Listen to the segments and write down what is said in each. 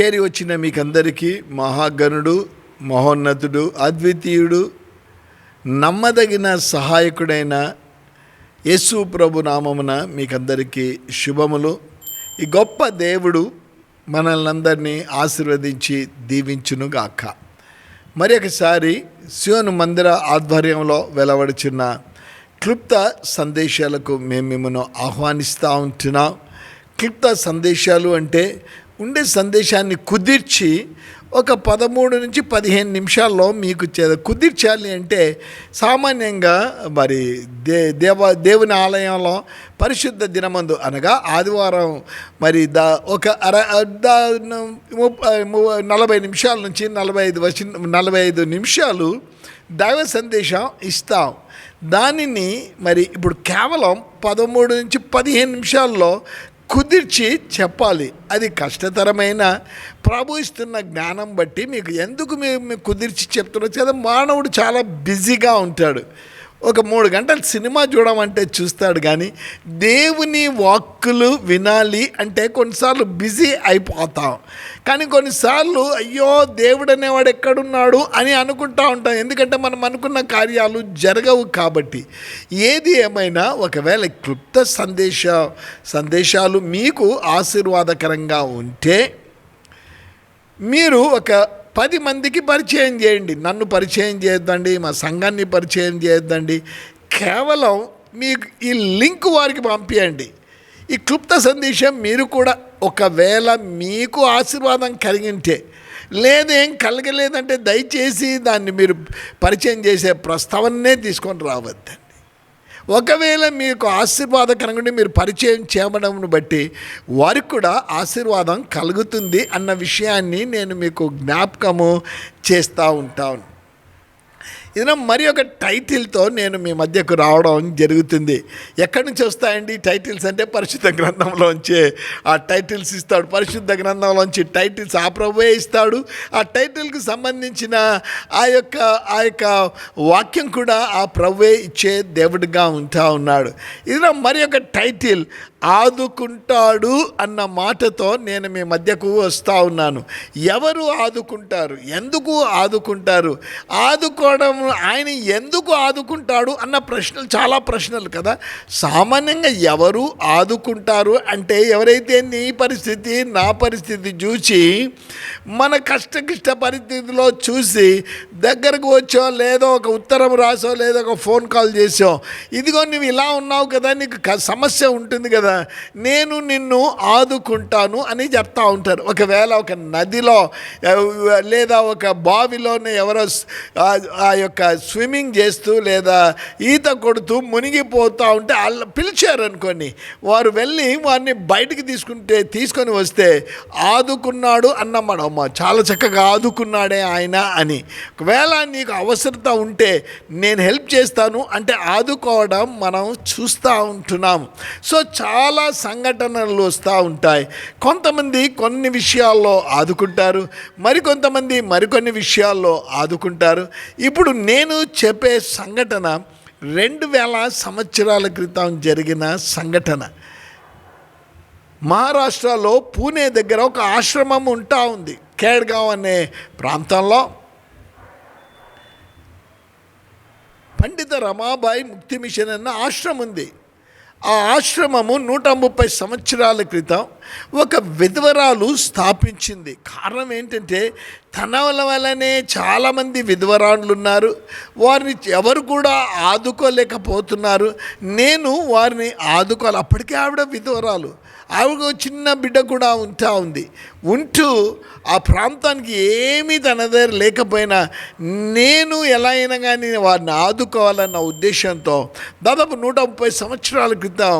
చేరి వచ్చిన మీకందరికీ మహాగణుడు మహోన్నతుడు అద్వితీయుడు నమ్మదగిన సహాయకుడైన యేసు ప్రభు నామమున మీకందరికీ శుభములు. ఈ గొప్ప దేవుడు మనల్ని అందరినీ ఆశీర్వదించి దీవించునుగాక. మరి ఒకసారి శివను మందిర ఆధ్వర్యంలో వెలువడుచున్న క్లుప్త సందేశాలకు మేము మిమ్మల్ని ఆహ్వానిస్తూ ఉంటున్నాం. క్లుప్త సందేశాలు అంటే ఉండే సందేశాన్ని కుదిర్చి ఒక పదమూడు నుంచి పదిహేను నిమిషాల్లో మీకు చే- కుదిర్చాలి అంటే సామాన్యంగా మరి దే దేవ దేవుని ఆలయంలో పరిశుద్ధ దినమందు అనగా ఆదివారం మరి దా ఒక అర దా ము- నలభై నిమిషాల నుంచి నలభై ఐదు వచ్చి నలభై ఐదు నిమిషాలు దైవ సందేశం ఇస్తాం. దానిని మరి ఇప్పుడు కేవలం పదమూడు నుంచి పదిహేను నిమిషాల్లో కుదిర్చి చెప్పాలి. అది కష్టతరమైన ప్రభు ఇస్తున్న జ్ఞానం బట్టి మీకు ఎందుకు మేము కుదిర్చి చెప్తున్నా? కదా మానవుడు చాలా బిజీగా ఉంటాడు. ఒక మూడు గంటలు సినిమా చూడమంటే చూస్తాడు కానీ దేవుని వాక్కులు వినాలి అంటే కొన్నిసార్లు బిజీ అయిపోతాం. కానీ కొన్నిసార్లు అయ్యో దేవుడు అనేవాడు ఎక్కడున్నాడు అని అనుకుంటా ఉంటాం. ఎందుకంటే మనం అనుకున్న కార్యాలు జరగవు కాబట్టి. ఏది ఏమైనా ఒకవేళ క్లుప్త సందేశ సందేశాలు మీకు ఆశీర్వాదకరంగా ఉంటే మీరు ఒక పది మందికి పరిచయం చేయండి. నన్ను పరిచయం చేయొద్దండి మా సంఘాన్ని పరిచయం చేయొద్దండి. కేవలం మీకు ఈ లింక్ వారికి పంపించండి ఈ క్లుప్త సందేశం మీరు కూడా ఒకవేళ మీకు ఆశీర్వాదం కలిగింటే లేదేం కలగలేదంటే దయచేసి దాన్ని మీరు పరిచయం చేసే ప్రస్తావననే తీసుకొని రావద్దండి. ఒకవేళ మీకు ఆశీర్వాదకరంగా మీరు పరిచయం చేయడం బట్టి వారికి కూడా ఆశీర్వాదం కలుగుతుంది అన్న విషయాన్ని నేను మీకు జ్ఞాపకము చేస్తూ ఉంటాను. ఇదిన మరి ఒక టైటిల్తో నేను మీ మధ్యకు రావడం జరుగుతుంది. ఎక్కడి నుంచి వస్తాయండి టైటిల్స్ అంటే పరిశుద్ధ గ్రంథంలోంచే. ఆ టైటిల్స్ ఇస్తాడు పరిశుద్ధ గ్రంథంలోంచి టైటిల్స్ ఆ ప్రభువే ఇస్తాడు. ఆ టైటిల్కి సంబంధించిన ఆ యొక్క ఆ యొక్క వాక్యం కూడా ఆ ప్రభువే ఇచ్చే దేవుడిగా ఉంటా ఉన్నాడు. ఇదిన మరి ఒక టైటిల్ ఆదుకుంటాడు అన్న మాటతో నేను మీ మధ్యకు వస్తూ ఉన్నాను. ఎవరు ఆదుకుంటారు? ఎందుకు ఆదుకుంటారు? ఆదుకోవడం ఆయన ఎందుకు ఆదుకుంటాడు? అన్న ప్రశ్నలు చాలా ప్రశ్నలు కదా. సామాన్యంగా ఎవరు ఆదుకుంటారు అంటే ఎవరైతే నీ పరిస్థితి నా పరిస్థితి చూసి మన కష్టకిష్ట పరిస్థితిలో చూసి దగ్గరకు వచ్చో లేదో ఒక ఉత్తరం రాసో లేదో ఒక ఫోన్ కాల్ చేసో ఇదిగో నువ్వు ఇలా ఉన్నావు కదా నీకు సమస్య ఉంటుంది కదా నేను నిన్ను ఆదుకుంటాను అని చెప్తా ఉంటారు. ఒకవేళ ఒక నదిలో లేదా ఒక బావిలోనే ఎవరో ఆ- యొక్క స్విమ్మింగ్ చేస్తూ లేదా ఈత కొడుతూ మునిగిపోతూ ఉంటే వాళ్ళు పిలిచారు అనుకోని వారు వెళ్ళి వారిని బయటికి తీసుకుంటే తీసుకొని వస్తే ఆదుకున్నాడు అన్నమాట. అమ్మ చాలా చక్కగా ఆదుకున్నాడే ఆయన అని. ఒకవేళ నీకు అవసరత ఉంటే నేను హెల్ప్ చేస్తాను అంటే ఆదుకోవడం మనం చూస్తూ ఉంటున్నాం సో చాలా చాలా సంఘటనలు వస్తూ ఉంటాయి. కొంతమంది కొన్ని విషయాల్లో ఆదుకుంటారు మరికొంతమంది మరికొన్ని విషయాల్లో ఆదుకుంటారు. ఇప్పుడు నేను చెప్పే సంఘటన రెండు వేల సంవత్సరాల క్రితం జరిగిన సంఘటన. మహారాష్ట్రలో పూణే దగ్గర ఒక ఆశ్రమం ఉంటా ఉంది కేడ్గావ్ అనే ప్రాంతంలో. పండిత రమాబాయి ముక్తి మిషన్ అన్న ఆశ్రమం ఉంది. ఆ ఆశ్రమము నూట ముప్పై సంవత్సరాల క్రితం ఒక విధవరాలు స్థాపించింది. కారణం ఏంటంటే తన వలనే చాలామంది విధవరాండ్లు ఉన్నారు వారిని ఎవరు కూడా ఆదుకోలేకపోతున్నారు. నేను వారిని ఆదుకోవాలి. అప్పటికే ఆవిడ విధవరాలు. ఆవిడ ఒక చిన్న బిడ్డ కూడా ఉంటా ఉంది. ఉంటూ ఆ ప్రాంతానికి ఏమీ తన దగ్గర లేకపోయినా నేను ఎలా అయినా కానీ వారిని ఆదుకోవాలన్న ఉద్దేశంతో దాదాపు నూట ముప్పై సంవత్సరాల క్రితం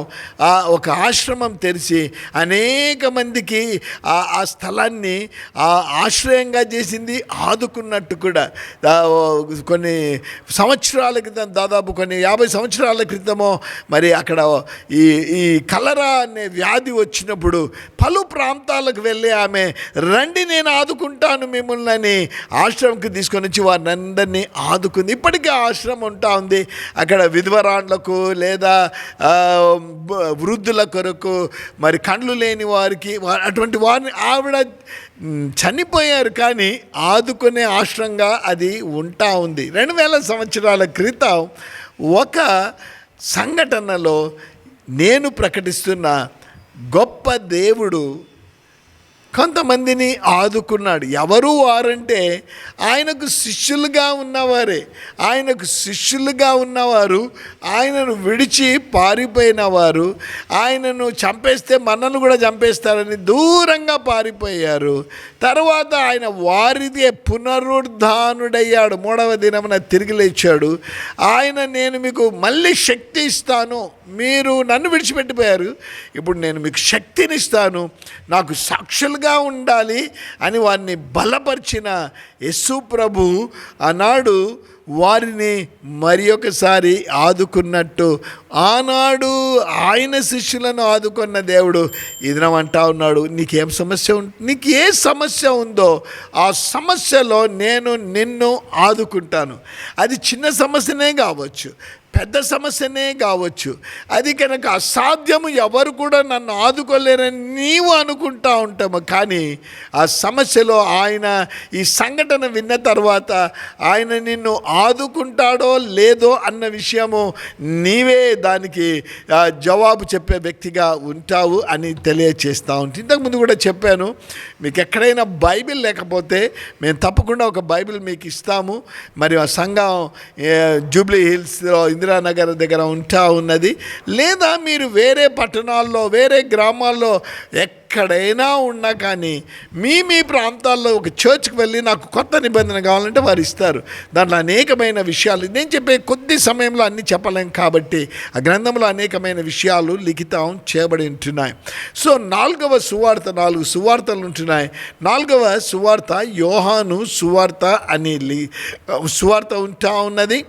ఒక ఆశ్రమం తెరిచి అనేక మందికి ఆ స్థలాన్ని ఆ ఆశ్రయంగా చేసింది ఆదుకున్నట్టు కూడా. కొన్ని సంవత్సరాల క్రితం దాదాపు కొన్ని యాభై సంవత్సరాల క్రితమో మరి అక్కడ ఈ ఈ కలరా అనే వ్యాధి వచ్చినప్పుడు పలు ప్రాంతాలకు వెళ్ళి ఆమె రండి నేను ఆదుకుంటాను మిమ్మల్ని అని ఆశ్రమంకి తీసుకొని వచ్చి వారిని అందరినీ ఆదుకుంది. ఇప్పటికీ ఆశ్రమం ఉంటా ఉంది. అక్కడ విధవరాండ్లకు లేదా వృద్ధుల కొరకు మరి కండ్లు లేని వారికి అటువంటి వారిని ఆవిడ చనిపోయారు కానీ ఆదుకునే ఆశ్రంగా అది ఉంటా ఉంది. రెండు వేల సంవత్సరాల క్రితం ఒక సంఘటనలో నేను ప్రకటిస్తున్న గొప్ప దేవుడు కొంతమందిని ఆదుకున్నాడు. ఎవరు వారంటే ఆయనకు శిష్యులుగా ఉన్నవారే. ఆయనకు శిష్యులుగా ఉన్నవారు ఆయనను విడిచి పారిపోయిన వారు ఆయనను చంపేస్తే మనల్ని కూడా చంపేస్తారని దూరంగా పారిపోయారు. తర్వాత ఆయన వారిదే పునరుద్ధానుడయ్యాడు. మూడవ దినమున తిరిగి లేచాడు. ఆయన నేను మీకు మళ్ళీ శక్తి ఇస్తాను. మీరు నన్ను విడిచిపెట్టిపోయారు. ఇప్పుడు నేను మీకు శక్తినిస్తాను. నాకు సాక్షులుగా ఉండాలి అని వారిని బలపరిచిన యస్సు ప్రభు ఆనాడు వారిని మరి ఒకసారి ఆదుకున్నట్టు. ఆనాడు ఆయన శిష్యులను ఆదుకున్న దేవుడు ఇదినం అంటా ఉన్నాడు. నీకేం సమస్య నీకు ఏ సమస్య ఉందో ఆ సమస్యలో నేను నిన్ను ఆదుకుంటాను. అది చిన్న సమస్యనే కావచ్చు. పెద్ద సమస్యనే కావచ్చు. అది కనుక అసాధ్యము ఎవరు కూడా నన్ను ఆదుకోలేరని నీవు అనుకుంటా ఉంటాము. కానీ ఆ సమస్యలో ఆయన ఈ సంఘటన విన్న తర్వాత ఆయన నిన్ను ఆదుకుంటాడో లేదో అన్న విషయము నీవే దానికి జవాబు చెప్పే వ్యక్తిగా ఉంటావు అని తెలియచేస్తూ ఉంటుంది ఇంతకుముందు కూడా చెప్పాను మీకు ఎక్కడైనా బైబిల్ లేకపోతే మేము తప్పకుండా ఒక బైబిల్ మీకు ఇస్తాము. మరియు ఆ సంఘం జూబ్లీ హిల్స్లో ఇందిరానగర్ దగ్గర ఉంటా ఉన్నది. లేదా మీరు వేరే పట్టణాల్లో వేరే గ్రామాల్లో ఎక్కడైనా ఉన్నా కానీ మీ మీ ప్రాంతాల్లో ఒక చర్చ్కి వెళ్ళి నాకు కొత్త నిబంధన కావాలంటే వారు ఇస్తారు. దాంట్లో అనేకమైన విషయాలు. నేను చెప్పే కొద్ది సమయంలో అన్ని చెప్పలేం కాబట్టి ఆ గ్రంథంలో అనేకమైన విషయాలు లిఖితం చేయబడి ఉంటున్నాయి. సో నాలుగవ సువార్త నాలుగు సువార్తలు ఉంటున్నాయి. నాలుగవ సువార్త యోహాను సువార్త అని సువార్త ఉంటా ఉన్నది.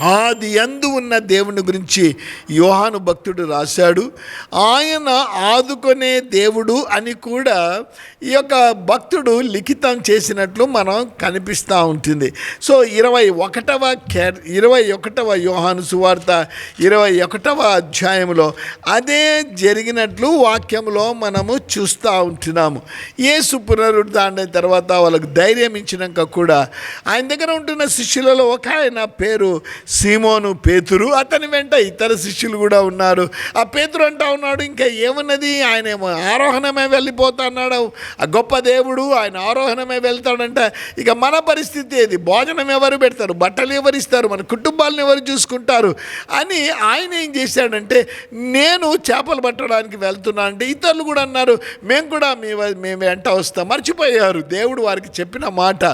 ఆది అందు ఉన్న దేవుని గురించి యోహాను భక్తుడు రాశాడు. ఆయన ఆదుకునే దేవుడు అని కూడా ఈ యొక్క భక్తుడు లిఖితం చేసినట్లు మనం కనిపిస్తూ ఉంటుంది. సో ఇరవై ఒకటవ కే ఇరవై ఒకటవ యోహాను సువార్త ఇరవై ఒకటవ అధ్యాయంలో అదే జరిగినట్లు వాక్యంలో మనము చూస్తూ ఉంటున్నాము. యేసు పునరుద్ధారణ తర్వాత వాళ్ళకు ధైర్యం ఇచ్చినాక కూడా ఆయన దగ్గర ఉంటున్న శిష్యులలో ఒక ఆయన పేరు సీమోను పేతురు అతని వెంట ఇతర శిష్యులు కూడా ఉన్నారు. ఆ పేతురు అంటా ఉన్నాడు ఇంకా ఏమన్నది? ఆయన ఏమో ఆరోహణమే వెళ్ళిపోతా అన్నాడు. ఆ గొప్ప దేవుడు ఆయన ఆరోహణమే వెళ్తాడంట. ఇక మన పరిస్థితి ఏది? భోజనం ఎవరు పెడతారు? బట్టలు ఎవరు ఇస్తారు? మన కుటుంబాలను ఎవరు చూసుకుంటారు? అని ఆయన ఏం చేశాడంటే నేను చేపలు పట్టడానికి వెళ్తున్నా అంటే ఇతరులు కూడా అన్నారు మేము కూడా మీ మేము వెంట వస్తాం. మర్చిపోయారు. దేవుడు వారికి చెప్పిన మాట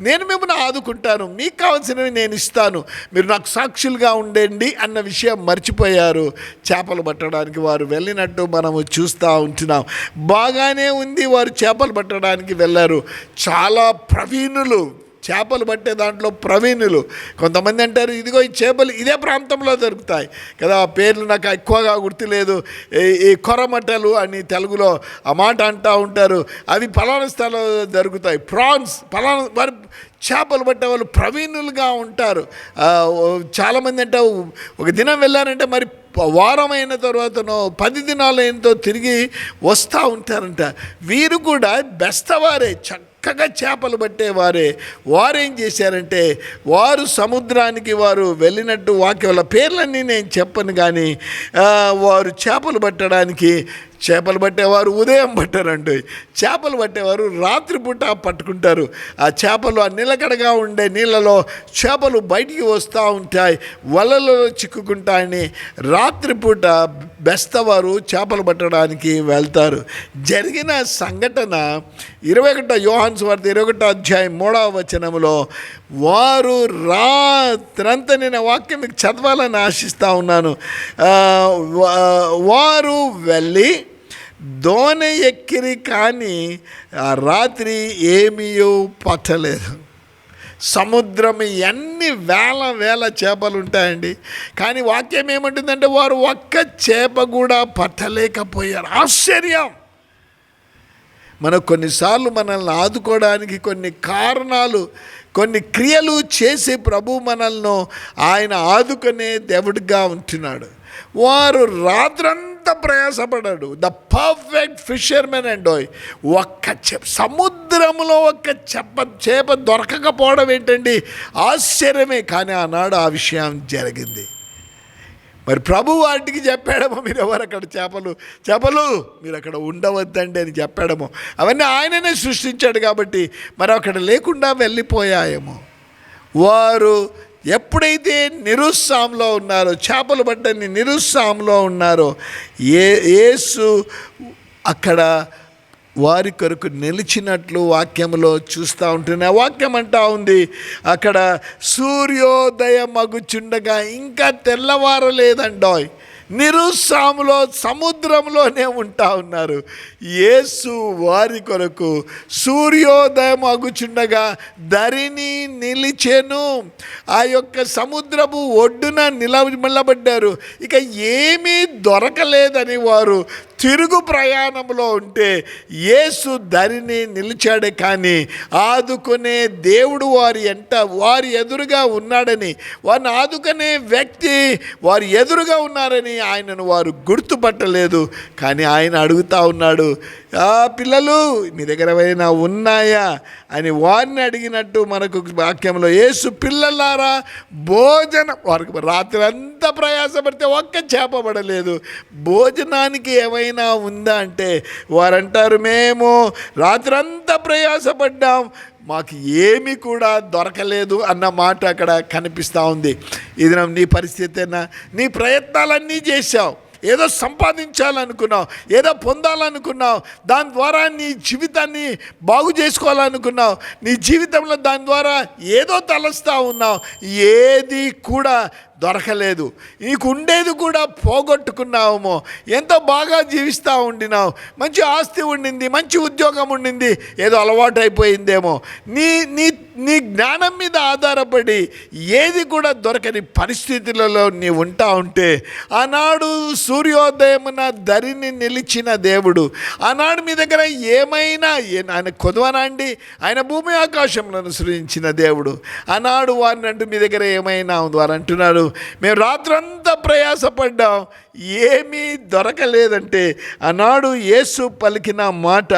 నేను మిమ్మల్ని ఆదుకుంటాను. మీకు కావాల్సినవి నేను ఇస్తాను. మీరు నాకు సాక్షులుగా ఉండండి అన్న విషయం మర్చిపోయారు. చేపలు పట్టడానికి వారు వెళ్ళినట్టు మనము చూస్తూ ఉంటున్నాం. బాగానే ఉంది వారు చేపలు పట్టడానికి వెళ్ళారు. చాలా ప్రవీణులు చేపలు పట్టే దాంట్లో ప్రవీణులు. కొంతమంది అంటారు ఇదిగో ఈ చేపలు ఇదే ప్రాంతంలో దొరుకుతాయి. కదా ఆ పేర్లు నాకు ఎక్కువగా గుర్తులేదు. ఈ- ఈ అని తెలుగులో ఆ మాట అంటూ ఉంటారు. అవి పలానా స్థలంలో దొరుకుతాయి. ప్రాన్స్ పలానా వారు చేపలు పట్టే వాళ్ళు ప్రవీణులుగా ఉంటారు. చాలామంది అంటే ఒక దినం వెళ్ళారంటే మరి ప- వారం అయిన తర్వాతనో పది దినాలు అయినతో తిరిగి వస్తూ ఉంటారంట. వీరు కూడా బెస్తవారే చక్కగా చేపలు పట్టేవారే. వారేం చేశారంటే వారు సముద్రానికి వారు వెళ్ళినట్టు వాక్యాల పేర్లన్నీ నేను చెప్పను కానీ వారు చేపలు పట్టడానికి చేపలు పట్టేవారు ఉదయం పట్టారండి. చేపలు పట్టేవారు రాత్రిపూట పట్టుకుంటారు. ఆ చేపలు ఆ నిలకడగా ఉండే నీళ్ళలో చేపలు బయటికి వస్తూ ఉంటాయి వలలో చిక్కుకుంటాయని రాత్రిపూట బెస్తవారు చేపలు పట్టడానికి వెళ్తారు. జరిగిన సంఘటన ఇరవై ఒకటో యోహాన్స్ వార్త ఇరవై ఒకటో అధ్యాయం మూడవ వచనంలో వారు రాత్రంతా నేను వాక్యం మీకు చదవాలని ఆశిస్తూ ఉన్నాను. వారు వెళ్ళి దోణి ఎక్కిరి కానీ ఆ రాత్రి ఏమీయో పట్టలేదు. సముద్రం ఎన్ని వేల వేల చేపలు ఉంటాయండి కానీ వాక్యం ఏమంటుందంటే వారు ఒక్క చేప కూడా పట్టలేకపోయారు. ఆశ్చర్యం! మనకు కొన్నిసార్లు మనల్ని ఆదుకోవడానికి కొన్ని కారణాలు కొన్ని క్రియలు చేసి ప్రభు మనల్ని ఆయన ఆదుకునే దేవుడిగా ఉంటున్నాడు. వారు రాత్రంతా ప్రయాసపడాడు ద పర్ఫెక్ట్ ఫిషర్మెన్ అండ్ ఒక్క చె సముద్రంలో ఒక్క చెప్ప చేప దొరకకపోవడం ఏంటండి? ఆశ్చర్యమే. కానీ ఆనాడు ఆ విషయం జరిగింది. మరి ప్రభు వాటికి చెప్పాడమో మీరు ఎవరు అక్కడ చేపలు? చేపలు మీరు అక్కడ ఉండవద్దండి అని చెప్పాడమో. అవన్నీ ఆయననే సృష్టించాడు కాబట్టి మరి అక్కడ లేకుండా వెళ్ళిపోయాయేమో. వారు ఎప్పుడైతే నిరుత్సాహంలో ఉన్నారో చేపలు పడ్డని నిరుత్సాహంలో ఉన్నారో ఏ యేసు అక్కడ వారి కొరకు నిలిచినట్లు వాక్యంలో చూస్తూ ఉంటున్నా. వాక్యం అంటా ఉంది అక్కడ సూర్యోదయం మగుచుండగా ఇంకా తెల్లవారలేదండోయ్. నిరుత్సాములో సముద్రంలోనే ఉంటా ఉన్నారు. యేసు వారి కొరకు సూర్యోదయం అగుచుండగా ధరిని నిలిచెను. ఆ యొక్క సముద్రపు ఒడ్డున నిలబడ్డారు. ఇక ఏమీ దొరకలేదని వారు తిరుగు ప్రయాణంలో ఉంటే యేసు దరిని నిలిచాడు కానీ ఆదుకునే దేవుడు వారి ఎంట వారి ఎదురుగా ఉన్నాడని వారిని ఆదుకునే వ్యక్తి వారి ఎదురుగా ఉన్నారని ఆయనను వారు గుర్తుపట్టలేదు. కానీ ఆయన అడుగుతా ఉన్నాడు ఆ పిల్లలు మీ దగ్గర ఏమైనా ఉన్నాయా? అని వారిని అడిగినట్టు మనకు వాక్యంలో ఏసు పిల్లలారా భోజనం వారికి రాత్రి అంతా ప్రయాసపడితే ఒక్క చేప పడలేదు. భోజనానికి ఏమైనా ఉందా? అంటే వారంటారు మేము రాత్రంతా ప్రయాసపడ్డాం మాకు ఏమి కూడా దొరకలేదు అన్న మాట అక్కడ కనిపిస్తూ ఉంది. ఇది నీ పరిస్థితేనా? నీ ప్రయత్నాలన్నీ చేశావు. ఏదో సంపాదించాలనుకున్నావు ఏదో పొందాలనుకున్నావు దాని ద్వారా నీ జీవితాన్ని బాగు చేసుకోవాలనుకున్నావు నీ జీవితంలో దాని ద్వారా ఏదో తలస్తూ ఉన్నావు ఏది కూడా దొరకలేదు. నీకు ఉండేది కూడా పోగొట్టుకున్నావేమో ఎంతో బాగా జీవిస్తూ ఉండినావు మంచి ఆస్తి ఉండింది మంచి ఉద్యోగం ఉండింది ఏదో అలవాటు అయిపోయిందేమో నీ నీ నీ జ్ఞానం మీద ఆధారపడి ఏది కూడా దొరకని పరిస్థితులలో నీ ఉంటా ఉంటే ఆనాడు సూర్యోదయమున దరిని నిలిచిన దేవుడు ఆనాడు మీ దగ్గర ఏమైనా ఆయన కొదవనా అండి ఆయన భూమి ఆకాశంలో సృజించిన దేవుడు ఆనాడు వారిని అంటూ మీ దగ్గర ఏమైనా ఉంది? వారు అంటున్నారు మేము రాత్రంతా ప్రయాసపడ్డాం ఏమీ దొరకలేదంటే ఆనాడు యేసు పలికిన మాట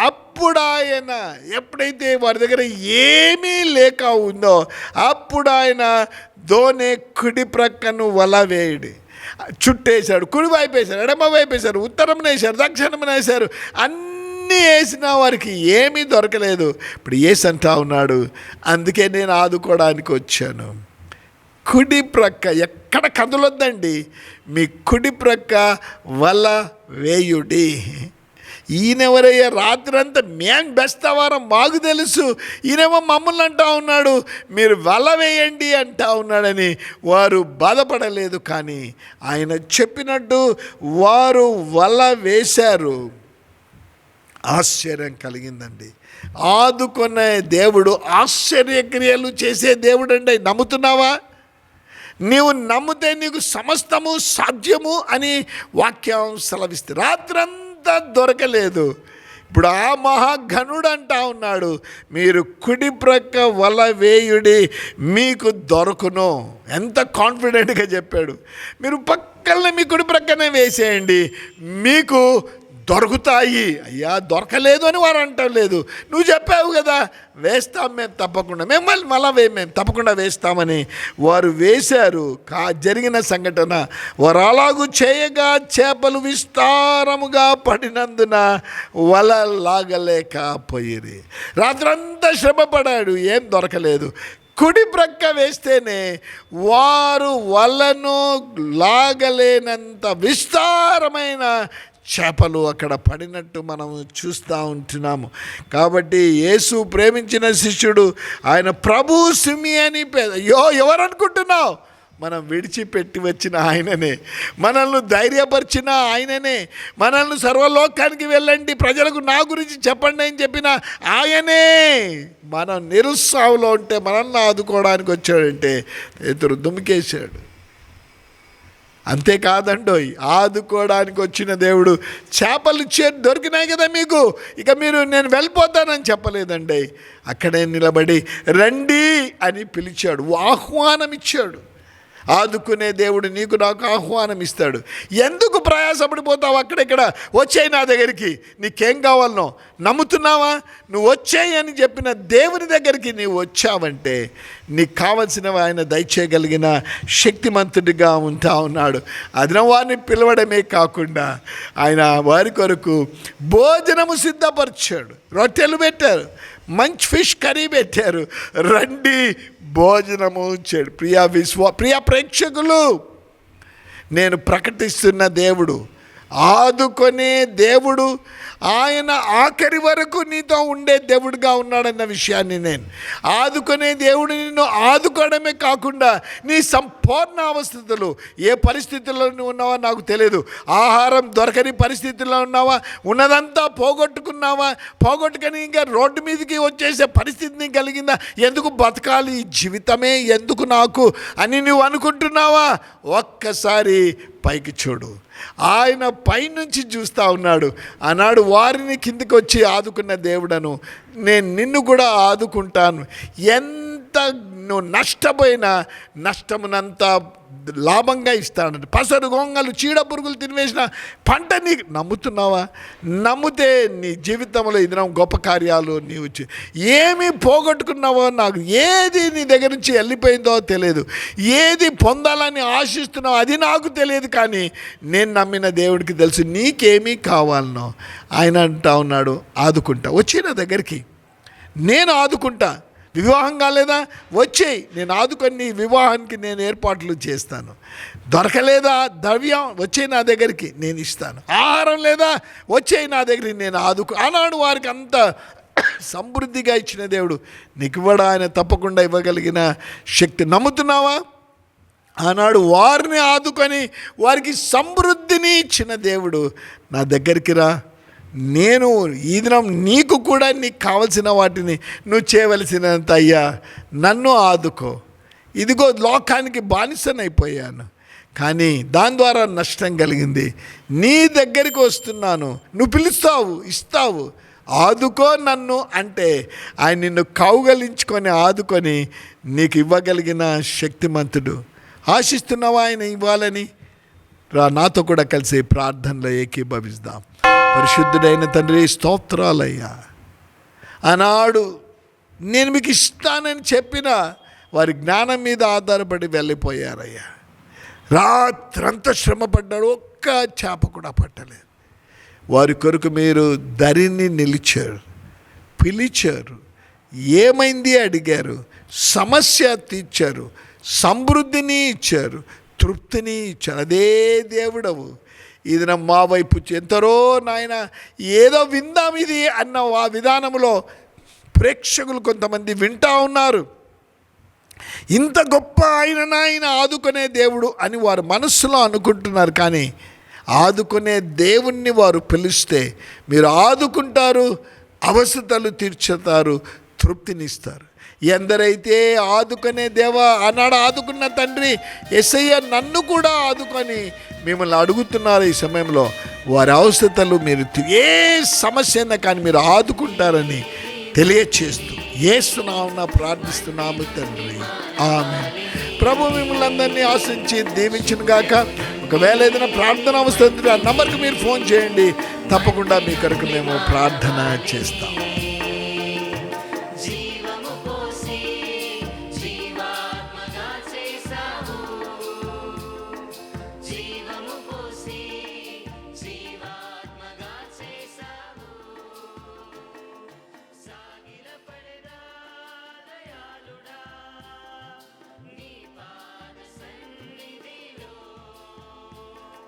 అప్ అప్పుడు ఆయన ఎప్పుడైతే వారి దగ్గర ఏమీ లేక ఉందో అప్పుడు ఆయన దోనే కుడి ప్రక్కను వల వేయడు. చుట్టేశాడు కుడి వైపు వేశారు ఎడమ వైపు వేశారు ఉత్తరం వేశారు దక్షిణం వేశారు అన్నీ వేసిన వారికి ఏమీ దొరకలేదు. ఇప్పుడు ఏసు అంటా ఉన్నాడు అందుకే నేను ఆదుకోవడానికి వచ్చాను. కుడి ప్రక్క ఎక్కడ కదలొద్దండి? మీ కుడి ప్రక్క వల వేయుడి. ఈయనెవరయ్యా? రాత్రంతా మేం బెస్తవారం మాకు తెలుసు. ఈయనేమో మమ్మల్ని అంటా ఉన్నాడు. మీరు వల వేయండి అంటా ఉన్నాడని వారు బాధపడలేదు కానీ ఆయన చెప్పినట్టు వారు వల వేశారు. ఆశ్చర్యం కలిగిందండి. ఆదుకునే దేవుడు ఆశ్చర్యక్రియలు చేసే దేవుడు అండి నమ్ముతున్నావా? నీవు నమ్మితే నీకు సమస్తము సాధ్యము అని వాక్యం సెలవిస్తే రాత్రంతా దొరకలేదు. ఇప్పుడు ఆ మహాఘనుడు అంటా ఉన్నాడు మీరు కుడి ప్రక్క వల వేయుడి మీకు దొరకును. ఎంత కాన్ఫిడెంట్గా చెప్పాడు. మీరు పక్కనే మీ కుడి ప్రక్కనే వేసేయండి మీకు దొరుకుతాయి. అయ్యా దొరకలేదు అని వారు అంటలేదు నువ్వు చెప్పావు కదా వేస్తాం మేము తప్పకుండా. మేము మళ్ళీ మళ్ళా వే మేము తప్పకుండా వేస్తామని వారు వేశారు. కా జరిగిన సంఘటన వారు అలాగూ చేయగా చేపలు విస్తారముగా పడినందున వల లాగలేకపోయిరి రాత్రంతా శ్రమపడాడు ఏం దొరకలేదు. కుడి ప్రక్క వేస్తేనే వారు వలను లాగలేనంత విస్తారమైన చేపలు అక్కడ పడినట్టు మనం చూస్తూ ఉంటున్నాము. కాబట్టి యేసు ప్రేమించిన శిష్యుడు ఆయన ప్రభు సిమి అని పేద అయ్యో ఎవరనుకుంటున్నావు? మనం విడిచిపెట్టి వచ్చిన ఆయననే. మనల్ని ధైర్యపరిచిన ఆయననే. మనల్ని సర్వలోకానికి వెళ్ళండి. ప్రజలకు నా గురించి చెప్పండి అని చెప్పిన ఆయనే. మనం నిరుత్సాహంలో ఉంటే మనల్ని ఆదుకోవడానికి వచ్చాడంటే ఇతరు దుమికేశాడు. అంతేకాదండోయ్ ఆదుకోవడానికి వచ్చిన దేవుడు చేపలు చే దొరికినాయి కదా మీకు. ఇక మీరు నేను వెళ్ళిపోతానని చెప్పలేదండి అక్కడే నిలబడి రండి అని పిలిచాడు ఆహ్వానం ఇచ్చాడు ఆదుకునే దేవుడు నీకు నాకు ఆహ్వానం ఇస్తాడు. ఎందుకు ప్రయాసపడిపోతావు అక్కడెక్కడ వచ్చేయి నా దగ్గరికి. నీకేం కావాలనో? నమ్ముతున్నావా? నువ్వు వచ్చేయి అని చెప్పిన దేవుని దగ్గరికి నీవు వచ్చావంటే నీకు కావలసినవి ఆయన దయచేయగలిగిన శక్తిమంతుడిగా ఉంటా ఉన్నాడు. అదిన వారిని పిలవడమే కాకుండా ఆయన వారి కొరకు భోజనము సిద్ధపరిచాడు. రొట్టెలు పెట్టారు. మంచి ఫిష్ కర్రీ పెట్టారు. రండి భోజనము ఉంచాడు. ప్రియా విశ్వ ప్రియ ప్రేక్షకులు నేను ప్రకటిస్తున్న దేవుడు ఆదుకొనే దేవుడు ఆయన ఆఖరి వరకు నీతో ఉండే దేవుడిగా ఉన్నాడన్న విషయాన్ని నేను. ఆదుకునే దేవుడు నిన్ను ఆదుకోవడమే కాకుండా నీ సంపూర్ణ అవస్థితులు ఏ పరిస్థితుల్లో నువ్వు ఉన్నావా నాకు తెలియదు ఆహారం దొరకని పరిస్థితుల్లో ఉన్నావా? ఉన్నదంతా పోగొట్టుకున్నావా? పోగొట్టుకొని ఇంకా రోడ్డు మీదకి వచ్చేసే పరిస్థితిని కలిగిందా? ఎందుకు బతకాలి? జీవితమే ఎందుకు నాకు అని నువ్వు అనుకుంటున్నావా? ఒక్కసారి పైకి చూడు. ఆయన పైనుంచి చూస్తూ ఉన్నాడు. ఆనాడు వారిని కిందికి వచ్చి ఆదుకున్న దేవుడను నేను నిన్ను కూడా ఆదుకుంటాను. ఎంత నువ్వు నష్టపోయినా నష్టమునంతా లాభంగా ఇస్తాడంట పసరు గొంగలు చీడ పురుగులు తినివేసిన పంట నీకు నమ్ముతున్నావా? నమ్మితే నీ జీవితంలో ఇదిన గొప్ప కార్యాలు నీవు వచ్చి ఏమి పోగొట్టుకున్నావో నాకు ఏది నీ దగ్గర నుంచి వెళ్ళిపోయిందో తెలియదు. ఏది పొందాలని ఆశిస్తున్నావో అది నాకు తెలియదు కానీ నేను నమ్మిన దేవుడికి తెలుసు నీకేమీ కావాలనో. ఆయన అంటా ఉన్నాడు ఆదుకుంటా. వచ్చి నా దగ్గరికి. నేను ఆదుకుంటా. వివాహం కాలేదా? వచ్చేయి. నేను ఆదుకొని నీ వివాహానికి నేను ఏర్పాట్లు చేస్తాను. దొరకలేదా ద్రవ్యం? వచ్చే నా దగ్గరికి నేను ఇస్తాను. ఆహారం లేదా? వచ్చేయి నా దగ్గరికి నేను ఆదుకు. ఆనాడు వారికి అంత సమృద్ధిగా ఇచ్చిన దేవుడు నీకు కూడా ఆయన తప్పకుండా ఇవ్వగలిగిన శక్తి. నమ్ముతున్నావా? ఆనాడు వారిని ఆదుకొని వారికి సమృద్ధిని ఇచ్చిన దేవుడు నా దగ్గరికి రా. నేను ఈ దినం నీకు కూడా నీకు కావలసిన వాటిని నువ్వు చేయవలసినంత అయ్యా నన్ను ఆదుకో. ఇదిగో లోకానికి బానిసనైపోయాను. కానీ దాని ద్వారా నష్టం కలిగింది. నీ దగ్గరికి వస్తున్నాను. నువ్వు పిలుస్తావు ఇస్తావు. ఆదుకో నన్ను అంటే ఆయన నిన్ను కౌగలించుకొని ఆదుకొని నీకు ఇవ్వగలిగిన శక్తిమంతుడు. ఆశిస్తున్నావా ఆయన ఇవ్వాలని? రా నాతో కూడా కలిసి ప్రార్థనలో ఏకీభవిస్తాం పరిశుద్ధుడైన తండ్రి స్తోత్రాలయ్యా. ఆనాడు నేను మీకు ఇస్తానని చెప్పిన వారి జ్ఞానం మీద ఆధారపడి వెళ్ళిపోయారయ్యా. రాత్రంతా శ్రమపడ్డాడు ఒక్క చేప కూడా పట్టలేదు. వారి కొరకు మీరు దరిని నిలిచారు పిలిచారు ఏమైంది అడిగారు సమస్య తీర్చారు సమృద్ధిని ఇచ్చారు తృప్తిని ఇచ్చారు. అదే దేవుడవు. ఇది మా వైపు ఎంతరో నాయన ఏదో విందాం ఇది అన్న ఆ విధానంలో ప్రేక్షకులు కొంతమంది వింటా ఉన్నారు. ఇంత గొప్ప ఆయన నాయన ఆదుకునే దేవుడు అని వారు మనస్సులో అనుకుంటున్నారు కానీ ఆదుకునే దేవుణ్ణి వారు పిలిస్తే మీరు ఆదుకుంటారు అవసరతలు తీర్చుతారు తృప్తినిస్తారు. ఎందరైతే ఆదుకునే దేవా ఆనాడు ఆదుకున్న తండ్రి ఎస్ఐ నన్ను కూడా ఆదుకొని మిమ్మల్ని అడుగుతున్నారు ఈ సమయంలో. వారి అవసరతలు మీరు ఏ సమస్య అయినా కానీ మీరు ఆదుకుంటారని తెలియచేస్తూ ఏస్తున్నామన్నా ప్రార్థిస్తున్నాము తండ్రి. ఆమె ప్రభు మిమ్మల్ని అందరినీ ఆశించి దీవించిన గాక. ఒకవేళ ఏదైనా ప్రార్థన అవసరం ఆ నంబర్కి మీరు ఫోన్ చేయండి. తప్పకుండా మీ కొరకు మేము ప్రార్థన చేస్తాం.